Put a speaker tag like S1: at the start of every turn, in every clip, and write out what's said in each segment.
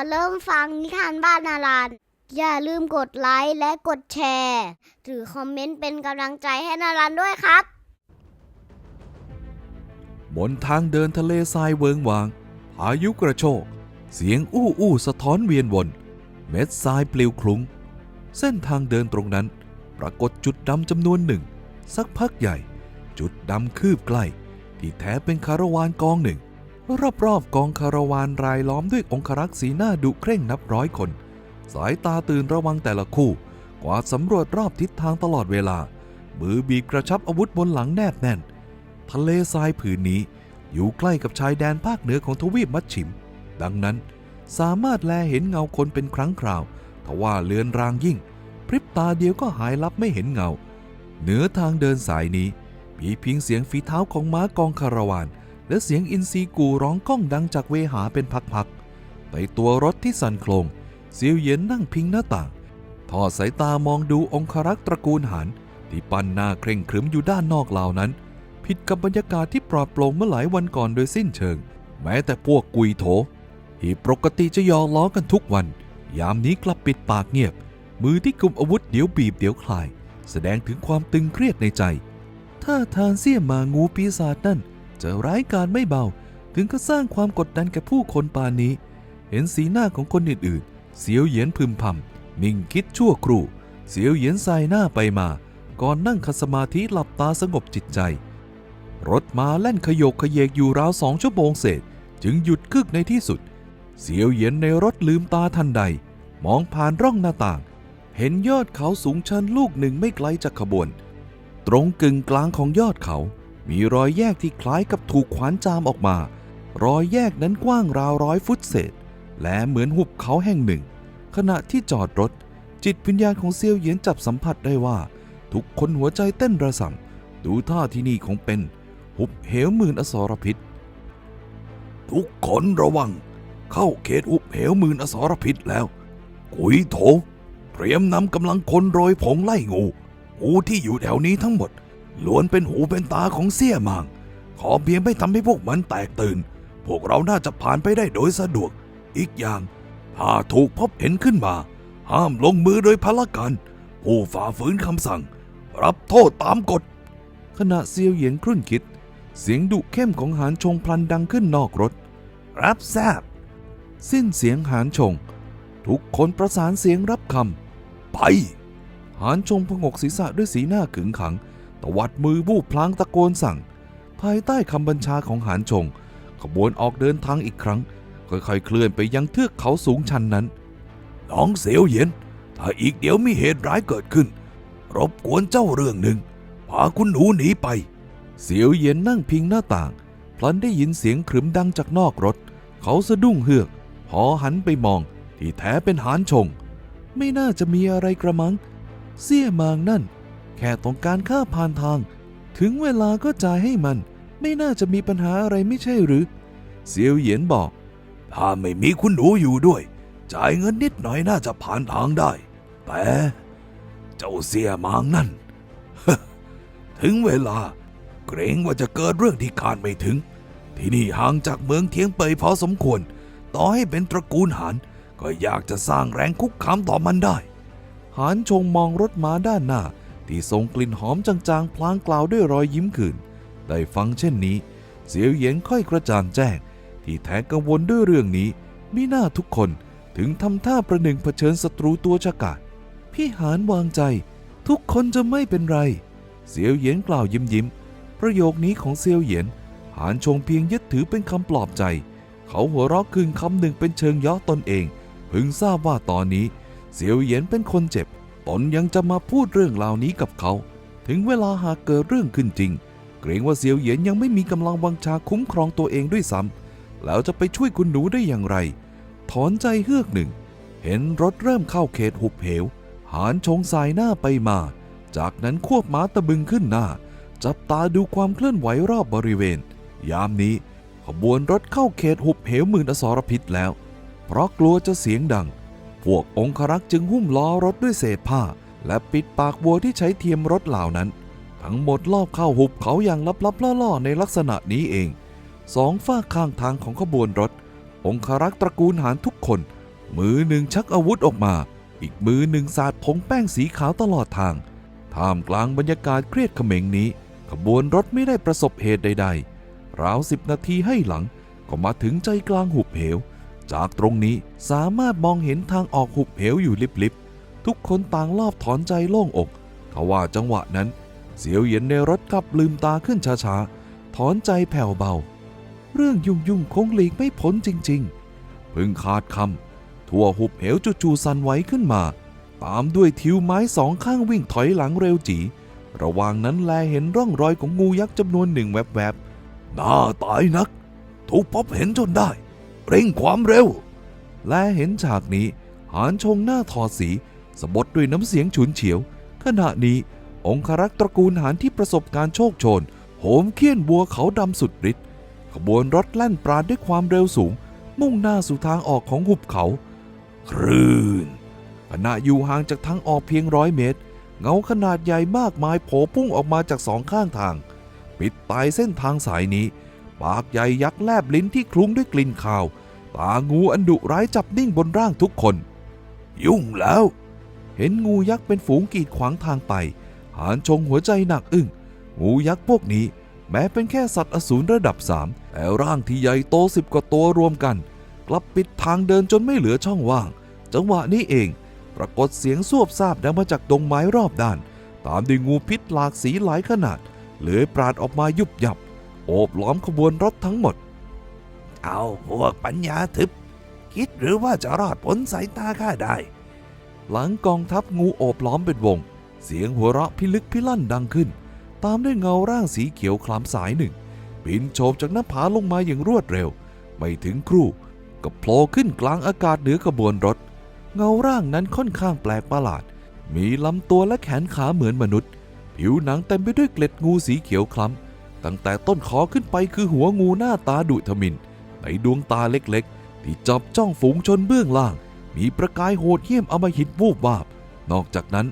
S1: อเริ่มฟังนิทานบ้านนารันอย่าลืมกดไลค์และกดแชร์หรือคอมเมนต์เป็นกำลังใจให้นารันด้วยครับ
S2: บนทางเดินทะเลทรายเวิงวาง พายุกระโชก เสียงอู้อู้สะท้อนเวียนวน เม็ดทรายปลิวคลุ้งเส้นทางเดินตรงนั้น ปรากฏจุดดำจำนวนหนึ่ง สักพักใหญ่ จุดดำคืบใกล้ ที่แท้เป็นคาราวานกองหนึ่ง รอบๆกองคาราวานรายล้อมด้วยองครักษ์สีหน้าดุเคร่งนับร้อยคน สายตาตื่นระวังแต่ละคู่ กวาดสำรวจรอบทิศทางตลอดเวลา มือบีบกระชับอาวุธบนหลังแนบแน่น ทะเลทรายผืนนี้อยู่ใกล้กับชายแดนภาคเหนือของทวีปมัชชิม ดังนั้นสามารถแลเห็นเงาคนเป็นครั้งคราวทว่าเลือนรางยิ่ง พริบตาเดียวก็หายลับไม่เห็นเงา เหนือทางเดินสายนี้มีเพียงเสียงฝีเท้าของม้ากองคาราวาน และเสียงอินทรีกูร้องก้องดังจากเวหาเป็นพักๆในตัวรถที่สั่นโคลงเซียวเหย็นนั่งพิงหน้าต่าง ทอดสายตามองดูองครักษ์ตระกูลหานที่ปั้นหน้าเคร่งครึมอยู่ด้านนอกเหล่านั้น ผิดกับบรรยากาศที่ปลอดโปร่งเมื่อหลายวันก่อนโดยสิ้นเชิง แม้แต่พวกกุยโถ ที่ปกติจะยอล้อกันทุกวัน ยามนี้กลับปิดปากเงียบ มือที่กุมอาวุธเดี๋ยวบีบเดี๋ยวคลาย แสดงถึงความตึงเครียดในใจถ้าทางเสี่ยมางูปีศาจนั่น จะร้ายกาจไม่เบา ถึงก็สร้างความกดดันแก่ผู้คนปานนี้ เห็นสีหน้าของคนอื่นๆ เสียวเหยียนพึมพำนิ่งคิดชั่วครู่ เสียวเหยียนสายหน้าไปมา ก่อนนั่งคัสมาธิหลับตาสงบจิตใจ รถมาแล่นขยกขยเยกอยู่ราวสองชั่วโมงเศษ จึงหยุดกึกในที่สุด เสียวเหยียนในรถลืมตาทันใด มองผ่านร่องหน้าต่าง เห็นยอดเขาสูงชันลูกหนึ่งไม่ไกลจากขบวน ตรงกึ่งกลางของยอดเขา มีรอยแยกที่คล้ายกับถูกขวานจามออกมา รอยแยกนั้นกว้างราวร้อยฟุตเศษ และเหมือนหุบเขาแห่งหนึ่ง ขณะที่จอดรถ จิตวิญญาณของเซียวเหยียนจับสัมผัสได้ว่า ทุกคนหัวใจเต้นระส่ำดูท่าที่นี่คงเป็น หุบเหวหมื่นอสรพิษ ทุกคนระวัง เข้าเขตหุบเหวหมื่นอสรพิษแล้ว กุยโถ เตรียมนำกำลังคนโรยผงไล่งูงูที่อยู่แถวนี้ทั้งหมด ล้วนเป็นหูเป็นตาของเสี่ยมางขอเพียงไม่ทำให้พวกมันแตกตื่น พวกเราน่าจะผ่านไปได้โดยสะดวก อีกอย่าง ถ้าถูกพบเห็นขึ้นมา ห้ามลงมือโดยพละการผู้ฝ่าฝืนคำสั่ง รับโทษตามกฎ ขณะเซียวเหยียนครุ่นคิด เสียงดุเข้มของหานชงพลันดังขึ้นนอกรถ รับทราบ สิ้นเสียงหานชง ทุกคนประสานเสียงรับคำไปหานชงพงกศีรษะด้วยสีหน้าขึงขัง ตวัดมือบูบพลางตะโกนสั่ง ภายใต้คำบัญชาของหานชง ขบวนออกเดินทางอีกครั้ง ค่อยๆ เคลื่อนไปยังเทือกเขาสูงชันนั้นน้องเสียวเหยียนถ้าอีกเดี๋ยวมีเหตุร้ายเกิดขึ้น รบกวนเจ้าเรื่องหนึ่งพาคุณหนูหนีไป เสียวเหยียนนั่งพิงหน้าต่าง พลันได้ยินเสียงขรึมดังจากนอกรถ เขาสะดุ้งเฮือก พอหันไปมอง ที่แท้เป็นหานชง ไม่น่าจะมีอะไรกระมัง เสี่ยมางนั่น แค่ต้องการค่าผ่านทาง ถึงเวลาก็จ่ายให้มัน ไม่น่าจะมีปัญหาอะไรไม่ใช่หรือ เซียวเหยียนบอก ถ้าไม่มีคุณหนูอยู่ด้วย จ่ายเงินนิดหน่อยน่าจะผ่านทางได้ แต่เจ้าเสียมางนั่น ถึงเวลา เกรงว่าจะเกิดเรื่องที่คาดไม่ถึง ที่นี่ห่างจากเมืองเทียงเปยพอสมควร ต่อให้เป็นตระกูลหานก็อยากจะสร้างแรงคุกคามต่อมันได้ หานชงมองรถม้าด้านหน้า ที่ส่งกลิ่นหอมจางๆ พลางกล่าวด้วยรอยยิ้มขื่นได้ฟังเช่นนี้ เสียวเหยียนค่อยกระจ่างแจ้ง ที่แท้กังวลด้วยเรื่องนี้มิน่าทุกคนถึงทำท่าประหนึ่งเผชิญศัตรูตัวฉกาจพี่หานวางใจ ทุกคนจะไม่เป็นไร เสียวเหยียนกล่าวยิ้มยิ้ม ประโยคนี้ของเซียวเหยียน หานชงเพียงยึดถือเป็นคำปลอบใจ เขาหัวเราะคืนคำหนึ่งเป็นเชิงย่อตนเอง พึงทราบว่าตอนนี้ เสียวเหยียนเป็นคนเจ็บ ตนยังจะมาพูดเรื่องเหล่านี้กับเขา ถึงเวลาหากเกิดเรื่องขึ้นจริง เกรงว่าเสียวเหยียนยังไม่มีกำลังวังชาคุ้มครองตัวเองด้วยซ้ำแล้วจะไปช่วยคุณหนูได้อย่างไร ถอนใจเฮือกหนึ่ง เห็นรถเริ่มเข้าเขตหุบเหว หานชงสายหน้าไปมา จากนั้นควบม้าตะบึงขึ้นหน้า จับตาดูความเคลื่อนไหวรอบบริเวณ ยามนี้ขบวนรถเข้าเขตหุบเหวหมื่นอสรพิษแล้ว เพราะกลัวจะเสียงดัง พวกองครักษ์จึงหุ้มล้อรถด้วยเศษผ้า และปิดปากวัวที่ใช้เทียมรถเหล่านั้น ทั้งหมดลอบเข้าหุบเขาอย่างลับๆล่อๆในลักษณะนี้เองสองฝ้าข้างทางของขบวนรถ องครักษ์ตระกูลหารทุกคน มือหนึ่งชักอาวุธออกมา อีกมือหนึ่งสาดผงแป้งสีขาวตลอดทาง ท่ามกลางบรรยากาศเครียดเขม็งนี้ ขบวนรถไม่ได้ประสบเหตุใดๆ ราวสิบนาทีให้หลังก็มาถึงใจกลางหุบเหว จากตรงนี้สามารถมองเห็นทางออกหุบเหวอยู่ลิบๆ ทุกคนต่างรอบถอนใจโล่งอกทว่าจังหวะนั้น เสียวเหย็นในรถกลับลืมตาขึ้นช้าๆ ถอนใจแผ่วเบา เรื่องยุ่งยุ่งๆคงหลีกไม่พ้นจริงๆ พึงขาดคำทั่วหุบเหวจู่ๆสั่นไหวขึ้นมา ตามด้วยทิวไม้สองข้างวิ่งถอยหลังเร็วจีระหว่างนั้นแลเห็นร่องรอยของงูยักษ์จำนวนหนึ่งแวบๆ น่าตายนัก ถูกพบเห็นจนได้ เร่งความเร็ว และเห็นฉากนี้หานชงหน้าถอดสีสะบดด้วยน้ำเสียงฉุนเฉียว ขณะนี้ องครักษ์ตระกูลหานที่ประสบการโชคโชน โหมเคี่ยนบัวเขาดำสุดฤทธิ์ขบวนรถแล่นปราดด้วยความเร็วสูง มุ่งหน้าสู่ทางออกของหุบเขาคลื่นขณะอยู่ห่างจากทางออกเพียงร้อยเมตร เงาขนาดใหญ่มากมายโผล่พุ่งออกมาจากสองข้างทาง ปิดตายเส้นทางสายนี้ ปากใหญ่ยักษ์แลบลิ้นที่คลุ้งด้วยกลิ่นคาว ตางูอันดุร้ายจับนิ่งบนร่างทุกคน ยุ่งแล้ว เห็นงูยักษ์เป็นฝูงกีดขวางทางไป หานชงหัวใจหนักอึ้ง งูยักษ์พวกนี้ แม้เป็นแค่สัตว์อสูรระดับสามแต่ร่างที่ใหญ่โตสิบกว่าตัวรวมกัน กลับปิดทางเดินจนไม่เหลือช่องว่าง จังหวะนี้เอง ปรากฏเสียงสวบซาบดังมาจากดงไม้รอบด้าน ตามด้วยงูพิษหลากสีหลายขนาดเลื้อยปราดออกมายุบยับ โอบล้อมขบวนรถทั้งหมด
S3: เอาพวกปัญญาทึบ คิดหรือว่าจะรอดพ้นสายตาข้าได้
S2: หลังกองทัพงูโอบล้อมเป็นวง เสียงหัวเราะพิลึกพิลั่นดังขึ้น ตามด้วยเงาร่างสีเขียวคล้ำสายหนึ่งบินโฉบจากหน้าผาลงมาอย่างรวดเร็ว ไม่ถึงครู่ก็โผล่ขึ้นกลางอากาศเหนือขบวนรถ เงาร่างนั้นค่อนข้างแปลกประหลาด มีลำตัวและแขนขาเหมือนมนุษย์ ผิวหนังเต็มไปด้วยเกล็ดงูสีเขียวคล้ำตั้งแต่ต้นคอขึ้นไปคือหัวงูหน้าตาดุทมิน ในดวงตาเล็กๆ ที่จับจ้องฝูงชนเบื้องล่าง มีประกายโหดเหี้ยมอมหิตวูบวาบ นอกจากนั้น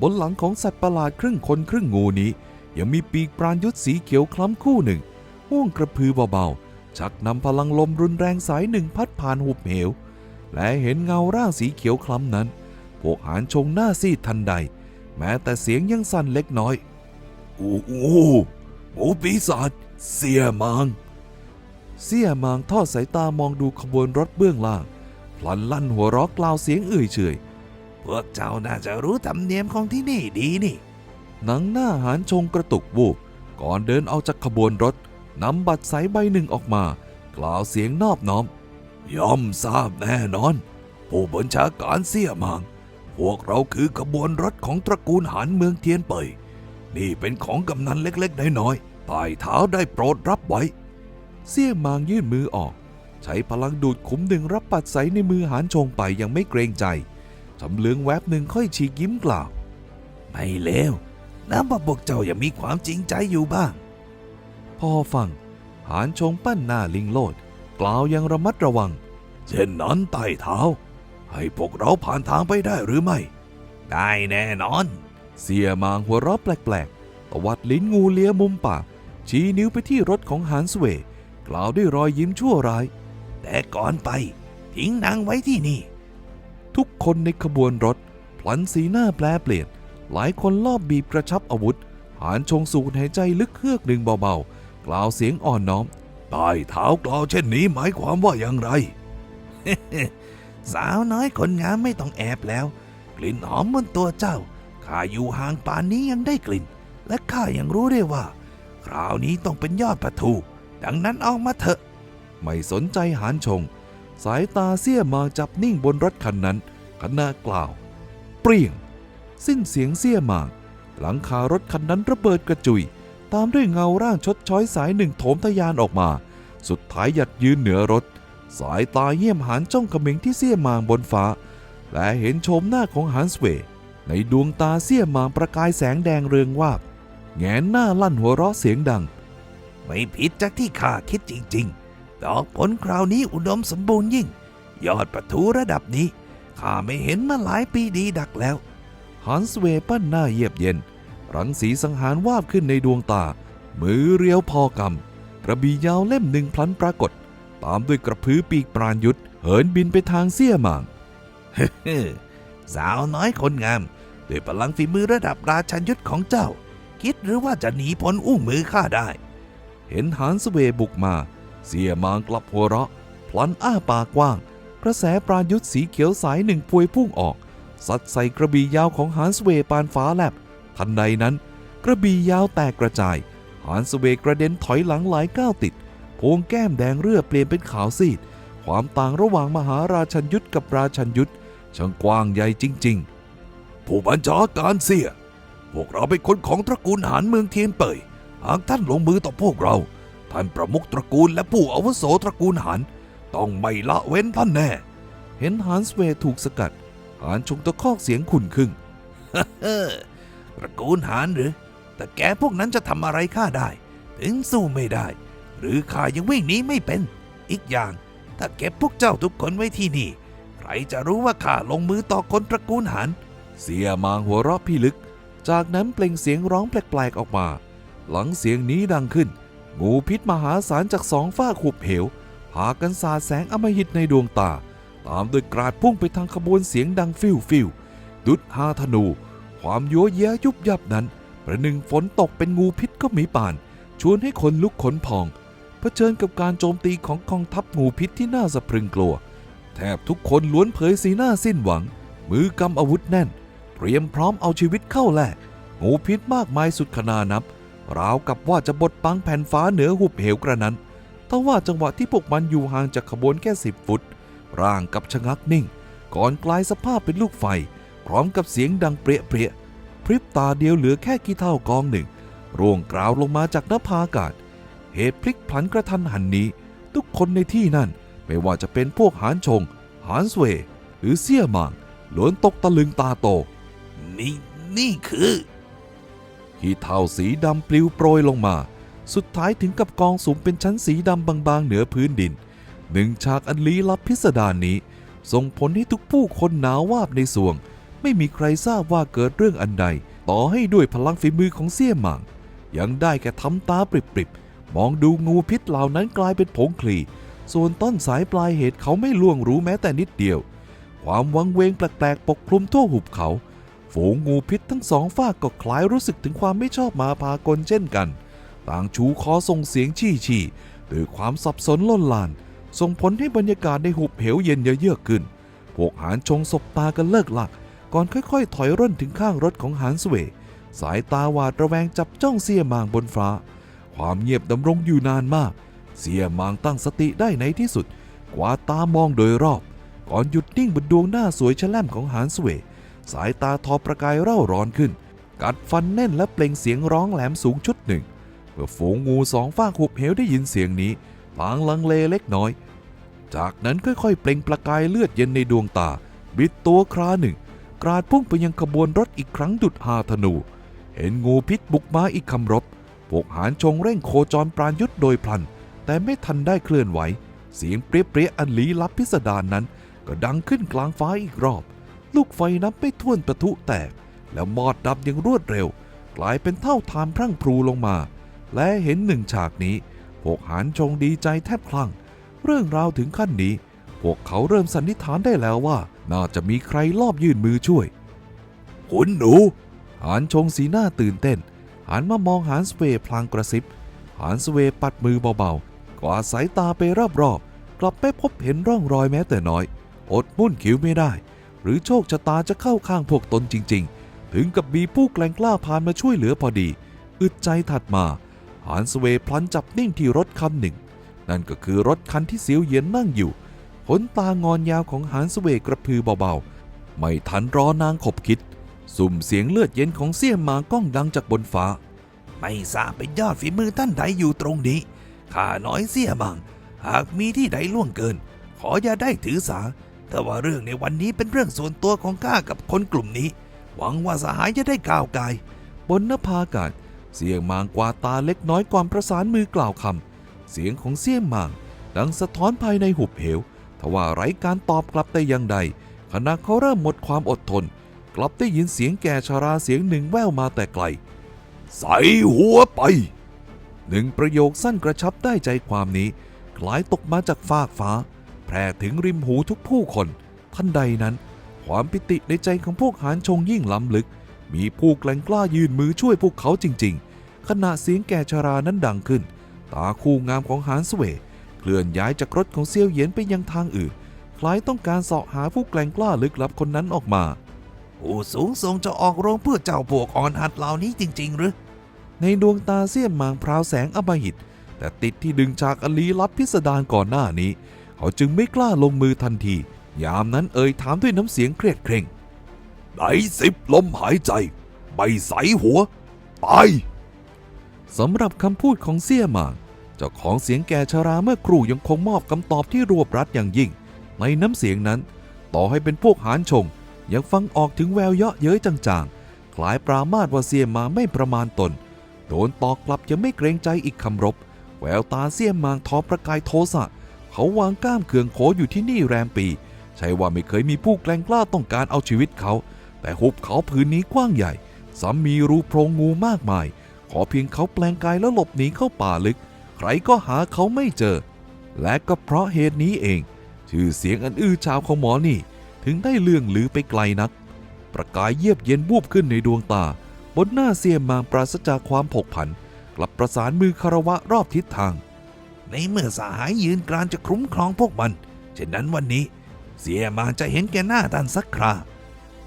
S2: บนหลังของสัตว์ประหลาดครึ่งคนครึ่งงูนี้ ยังมีปีกปราณยุทธสีเขียวคล้ำคู่หนึ่งห่วงกระพือเบาๆ ชักนำพลังลมรุนแรงสายหนึ่งพัดผ่านหุบเหว และเห็นเงาร่างสีเขียวคล้ำนั้น พวกหานชงหน้าซีดทันใด แม้แต่เสียงยังสั่นเล็กน้อย
S3: งูงูงูปีศาจเสียมัง
S2: เสี่ยหมางทอดสายตามองดูขบวนรถเบื้องล่าง พลันลั่นหัวเรอกกล่าวเสียงเอื่อยเฉย
S3: พวกเจ้าน่าจะรู้ธรรมเนียมของที่นี่ดีนี่
S2: หนังหน้าหานชงกระตุกวูบก่อนเดินเอาจากขบวนรถนำบัตรใสใบหนึ่งออกมา กล่าวเสียงนอบน้อม
S3: ย่อมทราบแน่นอน ผู้บัญชาการเสี่ยมังพวกเราคือขบวนรถของตระกูลหานเมืองเทียนเปยนี่เป็นของกำนันเล็กๆน้อยๆใต้เท้าได้โปรดรับไว้
S2: เสี่ยหมางยื่นมือออก ใช้พลังดูดขุมดึงรับปัดใสในมือหานชงไปอยังไม่เกรงใจชำเลืองแวบหนึ่งค่อยฉีกยิ้มกล่าว
S3: ไม่เลวน้ำว่าพวกเจ้ายังมีความจริงใจอยู่บ้าง
S2: พอฟัง หานชงปั้นหน้าลิงโลด กล่าวอยังระมัดระวัง
S3: เช่นนั้นใต้เท้า ให้พวกเราผ่านทางไปได้หรือไม่ ได้แน่นอน
S2: เสียหมางหัวเราะแปลกๆตวัดลิ้นงูเลียมุมปากชี้นิ้วไปที่รถของหานสเวย์ กล่าวด้วยรอยยิ้มชั่วร้าย
S3: แต่ก่อนไปทิ้งนางไว้ที่นี่
S2: ทุกคนในขบวนรถ พลันสีหน้าแปลเปลี่ยน หลายคนลอบบีบกระชับอาวุธ หานชงสูดหายใจลึกเฮือกหนึ่งเบาๆ กล่าวเสียงอ่อนน้อม
S3: ใต้เท้ากล่าวเช่นนี้หมายความว่าอย่างไร สาวน้อยคนงามไม่ต้องแอบแล้ว กลิ่นหอมบนตัวเจ้าข้าอยู่ห่างป่านนี้ยังได้กลิ่น และข้ายังรู้ได้ว่า คราวนี้ต้องเป็นยอดประทู ดังนั้นออกมาเถอะ
S2: ไม่สนใจหานชง สายตาเสี้ยมาจับนิ่งบนรถคันนั้นขณะกล่าว เปรี้ยง สิ้นเสียงเสี้ยมาหลังคารถคันนั้นระเบิดกระจุย ตามด้วยเงาร่างชดช้อยสายหนึ่งโถมทะยานออกมา สุดท้ายหยัดยืนเหนือรถ สายตาเยี่ยมหานจ้องเขม็งที่เสี้ยมางบนฟ้า และเห็นโฉมหน้าของฮันสเวย์ในดวงตาเสี้ยมางประกายแสงแดงเรืองวาบ แงนหน้าลั่นหัวเราะเสียงดัง
S3: ไม่ผิดจากที่ข้าคิดจริงๆ ดอกผลคราวนี้อุดมสมบูรณ์ยิ่ง ยอดประทูระดับนี้ข้าไม่เห็นมาหลายปีดีดักแล้ว
S2: ฮันสเวย์ปั้นหน้าเยียบเย็น รังสีสังหารวาบขึ้นในดวงตา มือเรียวพอกำกระบี่ยาวเล่มหนึ่งพลันปรากฏ ตามด้วยกระพือปีกปราณยุทธเหินบินไปทางเสี้ยหมาง
S3: สาวน้อยคนงาม ด้วยพลังฝีมือระดับราชันยุทธของเจ้า คิดหรือว่าจะหนีพ้นอุ้งมือข้าได้
S2: เห็นหานสเวบุกมา เสียมางกลับหัวเราะ พลันอ้าปากกว้าง กระแสปรายุทธ์สีเขียวสายหนึ่งพวยพุ่งออก สัดใส่กระบี่ยาวของหานสเวปานฟ้าแลบ ทันใดนั้น กระบี่ยาวแตกกระจาย หานสเวกระเด็นถอยหลังหลายก้าวติดโพงแก้มแดงเรือเปลี่ยนเป็นขาวซีด ความต่างระหว่างมหาราชันยุทธกับราชันยุทธช่างกว้างใหญ่จริง ๆ
S3: ผู้บัญชาการเสียพวกเราเป็นคนของตระกูลหานเมืองเทียนเป่ย หากท่านลงมือต่อพวกเรา ท่านประมุขตระกูลและผู้อาวุโสตระกูลหานต้องไม่ละเว้นท่านแน่
S2: เห็นหานสเวย์ถูกสกัดหานชงตะคอกเสียงขุ่นขึ้น
S3: เออตระกูลหานหรือ แต่แกพวกนั้นจะทำอะไรข้าได้ ถึงสู้ไม่ได้ หรือข้ายังวิ่งหนีไม่เป็น อีกอย่าง ถ้าเก็บพวกเจ้าทุกคนไว้ที่นี่ ใครจะรู้ว่าข้าลงมือต่อคนตระกูลหาน
S2: เสียมางหัวเราะพี่ลึก จากนั้นเปล่งเสียงร้องแปลกๆออกมา หลังเสียงนี้ดังขึ้น งูพิษมหาศาลจากสองฝ้ากหุบเหวพากันสาดแสงอมหิตในดวงตา ตามด้วยกราดพุ่งไปทางขบวนเสียงดังฟิวฟิวดุดฮาธนู ความโยเย้ยยุบยับนั้น ประหนึ่งฝนตกเป็นงูพิษก็มีป่าน ชวนให้คนลุกขนพองเผชิญกับการโจมตีของกองทัพงูพิษที่น่าสะพรึงกลัว แทบทุกคนล้วนเผยสีหน้าสิ้นหวัง มือกำอาวุธแน่น เตรียมพร้อมเอาชีวิตเข้าแลกงูพิษมากมายสุดขนานับ ราวกับว่าจะบดปังแผ่นฟ้าเหนือหุบเหวกระนั้นแต่ว่าจังหวะที่พวกมันอยู่ห่างจากขบวนแค่สิบฟุต ร่างกับชะงักนิ่ง ก่อนกลายสภาพเป็นลูกไฟ พร้อมกับเสียงดังเปรี้ยเปรี้ยพริบตาเดียวเหลือแค่ขี้เท่ากองหนึ่ง ร่วงกราวลงมาจากหน้าผาอากาศ เหตุพลิกผันกระทันหันนี้ ทุกคนในที่นั่น ไม่ว่าจะเป็นพวกหานชง หานสเว หรือเสี่ยหมางล้วนตกตะลึงตาโต
S3: นี่นี่คือ
S2: ขี้เท่าสีดำปลิวโปรยลงมา สุดท้ายถึงกับกองสุมเป็นชั้นสีดำบางๆ เหนือพื้นดิน หนึ่งฉากอันลี้ลับพิสดารนี้ ส่งผลให้ทุกผู้คนหนาววาบในสวง ไม่มีใครทราบว่าเกิดเรื่องอันใด ต่อให้ด้วยพลังฝีมือของเสี่ยหมาง ยังได้แค่ทำตาปริบๆ มองดูงูพิษเหล่านั้นกลายเป็นผงคลี ส่วนต้นสายปลายเหตุเขาไม่ล่วงรู้แม้แต่นิดเดียว ความวังเวงแปลกๆปกคลุมทั่วหุบเขา ฝูงงูพิษทั้งสองฝากก็คล้ายรู้สึกถึงความไม่ชอบมาพากลเช่นกัน ต่างชูคอส่งเสียงชี่ชี่ด้วยความสับสนล่นลาน ส่งผลให้บรรยากาศในหุบเหวเย็นเยือกขึ้น พวกหานชงสบตากันเลิกหลัก ก่อนค่อยๆ ถอยร่นถึงข้างรถของหานสเว สายตาหวาดระแวงจับจ้องเสียมางบนฟ้า ความเงียบดำรงอยู่นานมาก เสียมางตั้งสติได้ในที่สุดกวาดตามองโดยรอบ ก่อนหยุดนิ่งบนดวงหน้าสวยแฉล่มของหานสเว สายตาทอประกายเร่าร้อนขึ้น กัดฟันแน่นและเปล่งเสียงร้องแหลมสูงชุดหนึ่ง เมื่อฝูงงูสองฟากหุบเหวได้ยินเสียงนี้พางลังเลเล็กน้อย จากนั้นค่อยๆ เปล่งประกายเลือดเย็นในดวงตา บิดตัวคราหนึ่ง กราดพุ่งไปยังขบวนรถอีกครั้งดุดหาธนู เห็นงูพิษบุกมาอีกคำรบพวกหานชงเร่งโคจรปราณยุทธโดยพลัน แต่ไม่ทันได้เคลื่อนไหว เสียงเปรี้ยเปรี้ยอันลี้ลับพิสดารนนั้น ก็ดังขึ้นกลางฟ้าอีกรอบ ลูกไฟนับไม่ถ้วนประทุแตก แล้วมอดดับอย่างรวดเร็ว กลายเป็นเท่าทานพรั่งพรูลงมา และเห็นหนึ่งฉากนี้ พวกหานชงดีใจแทบคลั่ง เรื่องราวถึงขั้นนี้ พวกเขาเริ่มสันนิษฐานได้แล้วว่า น่าจะมีใครลอบยื่นมือช่วย
S3: คุณหนู
S2: หานชงสีหน้าตื่นเต้น หันมามองหานสเวพลางกระซิบ หานสเวปัดมือเบาๆกวาดสายตาไปรอบๆกลับไม่พบเห็นร่องรอยแม้แต่น้อย อดมุ่นคิ้วไม่ได้ รือโชคชะตาจะเข้าข้างพวกตนจริง ๆ ถึงกับมีผู้แกล้งกล้าพานมาช่วยเหลือพอดี อึดใจถัดมาหานสเวพลันจับนิ่งที่รถคันหนึ่ง นั่นก็คือรถคันที่เสียวเยียนนั่งอยู่ขนตางอนยาวของหานสเวกระพือเบาๆ ไม่ทันรอนางขบคิด สุ่มเสียงเลือดเย็นของเสี่ยมมาก้องดังจากบนฟ้า
S3: ไม่ทราบเป็นยอดฝีมือท่านใดอยู่ตรงนี้ข้าน้อยเสียบัง หากมีที่ใดล่วงเกิน ขออย่าได้ถือสา แต่ว่าเรื่องในวันนี้เป็นเรื่องส่วนตัวของข้ากับคนกลุ่มนี้ หวังว่าสหายจะได้ก้าวไกล
S2: บนนภาอากาศเสียงมางกวาตาเล็กน้อยก่อนประสานมือกล่าวคำเสียงของเสียงมางดังสะท้อนภายในหุบเหวทว่าไร้การตอบกลับแต่อย่างใด ขณะเขาเริ่มหมดความอดทน กลับได้ยินเสียงแก่ชาราเสียงหนึ่งแว่วมาแต่ไกล
S3: ใส่หัวไป
S2: หนึ่งประโยคสั้นกระชับได้ใจความนี้คล้ายตกมาจากฟากฟ้า แผ่ถึงริมหูทุกผู้คนทันใดนั้น ความปิติในใจของพวกหานชงยิ่งล้ำลึก มีผู้แกล้งกล้ายืนมือช่วยพวกเขาจริง ๆ ขณะเสียงแก่ชรานั้นดังขึ้น ตาคู่งามของหานสเวย์เคลื่อนย้ายจากรถของเซียวเหยียนไปยังทางอื่น คล้ายต้องการเสาะหาผู้แกล้งกล้าลึกลับคนนั้นออกมา
S3: ผู้สูงส่งจะออกโรงเพื่อเจ้าพวกอ่อนหัดเหล่านี้จริง ๆ หรือ
S2: ในดวงตาเสี้ยมมางพราวแสงอำมหิต แต่ติดที่ดึงฉากอลีลับพิสดารก่อนหน้านี้ เขาจึงไม่กล้าลงมือทันที ยามนั้นเอ่ยถามด้วยน้ำเสียงเครียดเคร่ง
S3: ไหนสิบลมหายใจไม่ใสหัวตาย
S2: สำหรับคำพูดของเสี่ยหมางเจ้าของเสียงแก่ชราเมื่อครู่ยังคงมอบคำตอบที่รวบรัดอย่างยิ่ง ในน้ำเสียงนั้น ต่อให้เป็นพวกหานชง ยังฟังออกถึงแววเยาะเย้ยจางๆ คล้ายปรามาสว่าเสี่ยหมางไม่ประมาณตน โดนตอกกลับยังไม่เกรงใจอีกคำรบ แววตาเสี่ยหมางทอประกายโทสะ เขาวางก้ามเคืองโขอยู่ที่นี่แรมปี ใช่ว่าไม่เคยมีผู้แกล้งกล้าต้องการเอาชีวิตเขา แต่หุบเขาผืนนี้กว้างใหญ่ซ้ำมีรูโพรงงูมากมาย ขอเพียงเขาแปลงกายแล้วหลบหนีเข้าป่าลึก ใครก็หาเขาไม่เจอ และก็เพราะเหตุนี้เอง ชื่อเสียงอันอื้อฉาวของหมอนี่ ถึงได้เลื่องลือไปไกลนัก ประกายเยียบเย็นบูบขึ้นในดวงตา บนหน้าเสียมมางปราศจากความผกผัน กลับประสานมือคารวะรอบทิศทาง
S3: ในเมื่อสหายยืนกรานจะคุ้มครองพวกมัน เช่นนั้นวันนี้ เสียมาจะเห็นแก่หน้าท่านสักครา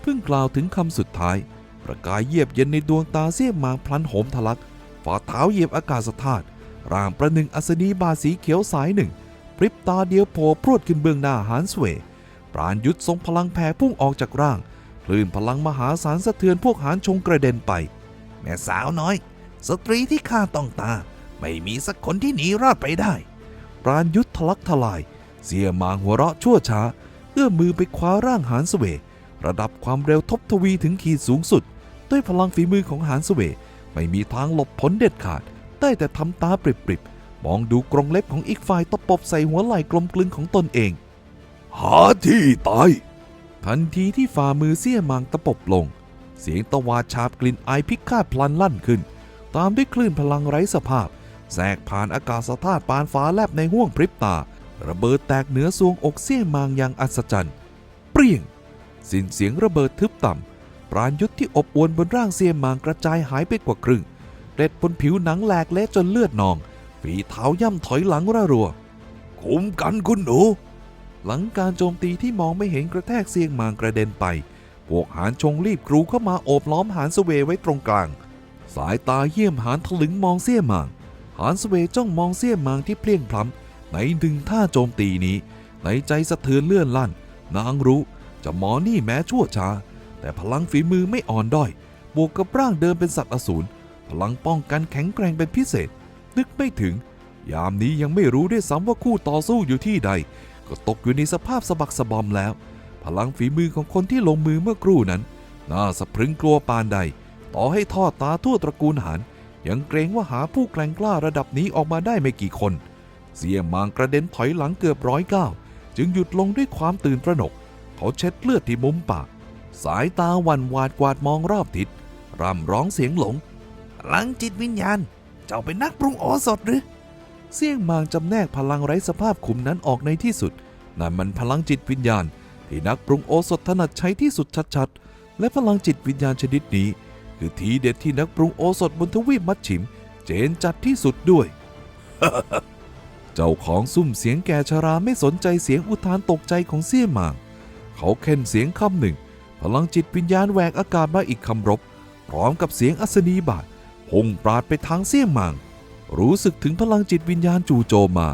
S2: เพิ่งกล่าวถึงคำสุดท้าย ประกายเยียบเย็นในดวงตาเสียมางพลันโหมทะลัก ฝ่าเท้าเหยียบอากาศธาตุร่างประหนึ่งอัศนีบาสีเขียวสายหนึ่งพริบตาเดียวโผล่พรวดขึ้นเบื้องหน้าหานสเวย์ปราณยุทธทรงพลังแผ่พุ่งออกจากร่างคลื่นพลังมหาศาลสะเทือนพวกหานชงกระเด็นไป
S3: แม่สาวน้อย สตรีที่ข้าต้องตา ไม่มีสักคนที่หนีรอดไปได้
S2: ปราณยุทธทะลักทลาย เสียหมางหัวเราะชั่วช้า เอื้อมมือไปคว้าร่างหานสเวย์ระดับความเร็วทบทวีถึงขีดสูงสุด ด้วยพลังฝีมือของหานสเวย์ไม่มีทางหลบพ้นเด็ดขาด ได้แต่ทำตาปริบๆ มองดูกรงเล็บของอีกฝ่ายตบปบใส่หัวไหล่กลมกลึงของตนเอง
S3: หาที่ตาย
S2: ทันทีที่ฝ่ามือเสี้ยมางตะปบลง เสียงตะวาดฉาบกลิ่นไอพิฆาตพลันลั่นขึ้น ตามด้วยคลื่นพลังไร้สภาพ แทรกผ่านอากาศธาตุปานฟ้าแลบในห้วงพริบตา ระเบิดแตกเหนือซวงอกเสี้ยมางอย่างอัศจรรย์ เปรี้ยง สิ้นเสียงระเบิดทึบต่ำปราณยุทธที่อบอวนบนร่างเสี้ยมางกระจายหายไปกว่าครึ่งเกล็ดบนผิวหนังแหลกเละจนเลือดนอง ฝีเท้าย่ำถอยหลังระรัว
S3: คุ้มกันคุณหนู
S2: หลังการโจมตีที่มองไม่เห็นกระแทกเสียงมางกระเด็นไป พวกหานชงรีบกรูเข้ามาโอบล้อมหานสเวไว้ตรงกลาง สายตาเยี่ยมหานถลึงมองเสี้ยมาง หานสเวจ้องมองเสี้ยมางที่เพลียงพล้ำในดึงท่าโจมตีนี้ ในใจสะเทือนเลื่อนลั่น นางรู้จะหมอนี่แม้ชั่วช้า แต่พลังฝีมือไม่อ่อนด้อย บวกกับร่างเดิมเป็นสัตว์อสูร พลังป้องกันแข็งแกร่งเป็นพิเศษ นึกไม่ถึง ยามนี้ยังไม่รู้ด้วยซ้ำว่าคู่ต่อสู้อยู่ที่ใด ก็ตกอยู่ในสภาพสะบักสะบอมแล้ว พลังฝีมือของคนที่ลงมือเมื่อครู่นั้น น่าสะพรึงกลัวปานใด ต่อให้ทอดตาทั่วตระกูลหาน ยังเกรงว่าหาผู้แกร่งกล้าระดับนี้ออกมาได้ไม่กี่คน เสียมางกระเด็นถอยหลังเกือบร้อยก้าวจึงหยุดลงด้วยความตื่นตระหนก เขาเช็ดเลือดที่มุมปาก สายตาวันวาดกวาดมองรอบทิศร่ำร้องเสียงหลง
S3: พลังจิตวิญญาณ เจ้าเป็นนักปรุงโอสถหรือ
S2: เสี่ยงมางจำแนกพลังไร้สภาพขุมนั้นออกในที่สุด นั่นมันพลังจิตวิญญาณ ที่นักปรุงโอสถถนัดใช้ที่สุดชัดๆ และพลังจิตวิญญาณชนิดนี้ คือทีเด็ดที่นักปรุงโอสถบนทวีปมัดฉิม เจนจัดที่สุดด้วย เจ้าของซุ่มเสียงแก่ชราไม่สนใจเสียงอุทานตกใจของเสี่ยหมาง เขาเค้นเสียงคำหนึ่ง พลังจิตวิญญาณแหวกอากาศมาอีกคำรบ พร้อมกับเสียงอัศนีบาทพุ่งปราดไปทางเสี่ยหมาง รู้สึกถึงพลังจิตวิญญาณจู่โจมมา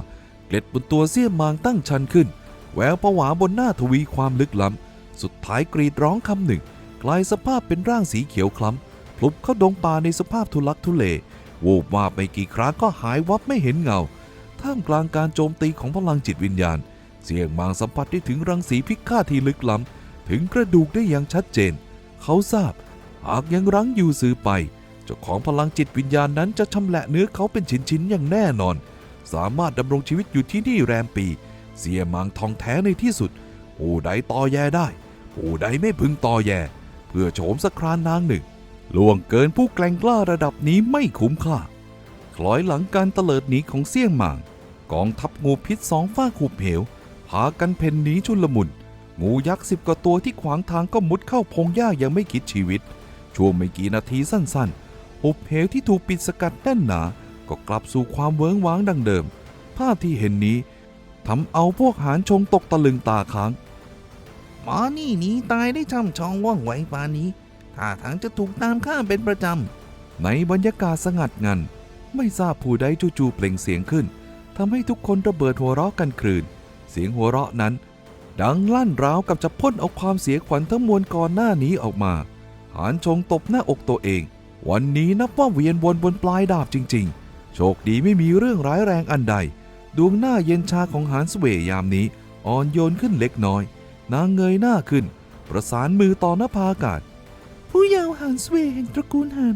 S2: เกล็ดบนตัวเสี่ยหมางตั้งชันขึ้น แววประหวาบนหน้าทวีความลึกล้ำ สุดท้ายกรีดร้องคำหนึ่งกลายสภาพเป็นร่างสีเขียวคล้ำ พลุบเข้าดงป่าในสภาพทุลักทุเลวูบวาบไปกี่ครั้งก็หายวับไม่เห็นเงา ท่ามกลางการโจมตีของพลังจิตวิญญาณ เสียงมางสัมผัสได้ถึงรังสีพิฆาตที่ลึกล้ำ ถึงกระดูกได้อย่างชัดเจน เขาทราบ หากยังรั้งอยู่สือไป เจ้าของพลังจิตวิญญาณนั้นจะชำแหละเนื้อเขาเป็นชิ้นๆอย่างแน่นอน สามารถดำรงชีวิตอยู่ที่นี่แรมปี เสียมางทองแท้ในที่สุดผู้ใดต่อแย่ได้ผู้ใดไม่พึงต่อแย่ เพื่อโฉมสักครานนางหนึ่ง ล่วงเกินผู้แกล้งกล้าระดับนี้ไม่คุ้มค่า คล้อยหลังการเตลิดหนีของเสี่ยงหมาง กองทัพงูพิษสองฝ้าขูบเหว พากันเพ่นหนีชุนลมุน งูยักษ์สิบกว่าตัวที่ขวางทางก็มุดเข้าพงหญ้ายังไม่คิดชีวิต ช่วงไม่กี่นาทีสั้นๆหุบเหวที่ถูกปิดสกัดแน่นหนา ก็กลับสู่ความเวิ้งว้างดังเดิม ภาพที่เห็นนี้ทำเอาพวกหานชงตกตะลึงตาค้าง
S3: มอนี่หนีตายได้ช่ำชองว่องไวปานนี้ ท่าทางจะถูกตามฆ่าเป็นประจำ
S2: ในบรรยากาศสงัดงัน ไม่ทราบผู้ใดจู่ๆเปล่งเสียงขึ้นทำให้ทุกคนระเบิดหัวเราะกันครืน เสียงหัวเราะนั้น ดังลั่นราวกับจะพ่นเอาความเสียขวัญทั้งมวลก่อนหน้านี้ออกมา หานชงตบหน้าอกตัวเอง วันนี้นับว่าเวียนวนบนปลายดาบจริง ๆ โชคดีไม่มีเรื่องร้ายแรงอันใด ดวงหน้าเย็นชาของหานสเวยามนี้ อ่อนโยนขึ้นเล็กน้อย นางเงยหน้าขึ้น ประสานมือต่อหน้าผาอากาศ
S4: ผู้เยาว์หานสเวย์แห่งตระกูลหาน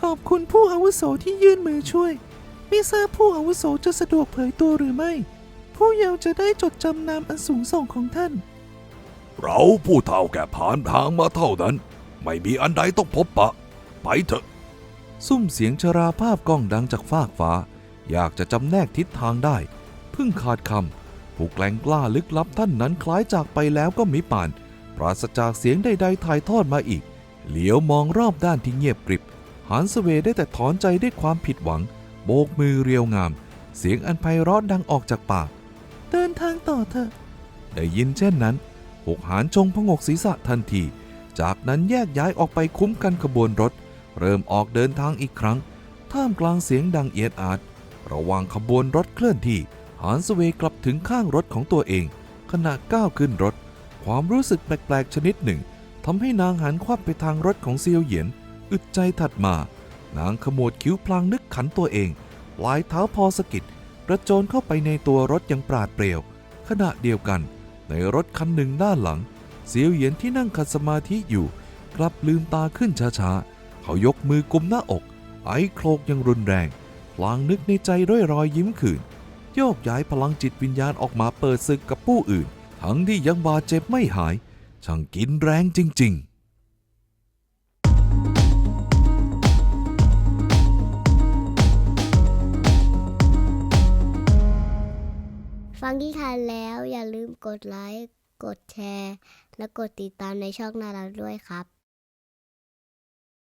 S4: ขอบคุณผู้อาวุโสที่ยื่นมือช่วย ไม่ทราบผู้อาวุโสจะสะดวกเผยตัวหรือไม่ ผู้เยาว์จะได้จดจำนามอันสูงส่งของท่าน
S3: เราผู้เฒ่าแก่ผ่านทางมาเท่านั้น ไม่มีอันใดต้องพบปะ ไปเถอะ
S2: ซุ่มเสียงชราภาพก้องดังจากฟากฟ้า อยากจะจำแนกทิศทางได้เพิ่งขาดคำผู้แกล้งกล้าลึกลับท่านนั้นคล้ายจากไปแล้วก็มิป่าน ปราศจากเสียงใดๆถ่ายทอดมาอีก เหลียวมองรอบด้านที่เงียบกริบหานสเวได้แต่ถอนใจด้วยความผิดหวัง โบกมือเรียวงาม เสียงอันไพเราะดังออกจากปาก
S4: เดินทางต่อเถอะ
S2: ได้ยินเช่นนั้น หกหานจงพงกศีรษะทันที จากนั้นแยกย้ายออกไปคุ้มกันขบวนรถ เริ่มออกเดินทางอีกครั้ง ท่ามกลางเสียงดังเอียดอาร์ระหว่างขบวนรถเคลื่อนที่ หานสเวกลับถึงข้างรถของตัวเอง ขณะก้าวขึ้นรถ ความรู้สึกแปลกๆชนิดหนึ่ง ทำให้นางหันควับไปทางรถของเซียวเหยียน อึดใจถัดมา นางขมวดคิ้วพลางนึกขันตัวเองปลายเท้าพอสะกิดกระโจนเข้าไปในตัวรถอย่างปราดเปรียว ขณะเดียวกัน ในรถคันหนึ่งด้านหลังเสียวเหยียนที่นั่งขัดสมาธิอยู่ กลับลืมตาขึ้นช้าๆ เขายกมือกุมหน้าอก ไอโครกยังรุนแรงพลางนึกในใจด้วยรอยยิ้มขื่นโยกย้ายพลังจิตวิญญาณออกมาเปิดศึกกับผู้อื่น ทั้งที่ยังบาดเจ็บไม่หาย ช่างกินแรงจริง ๆ
S1: ฟังที่ทานแล้วอย่าลืมกดไลค์ กดแชร์ และกดติดตามในช่องนาราด้วยครับ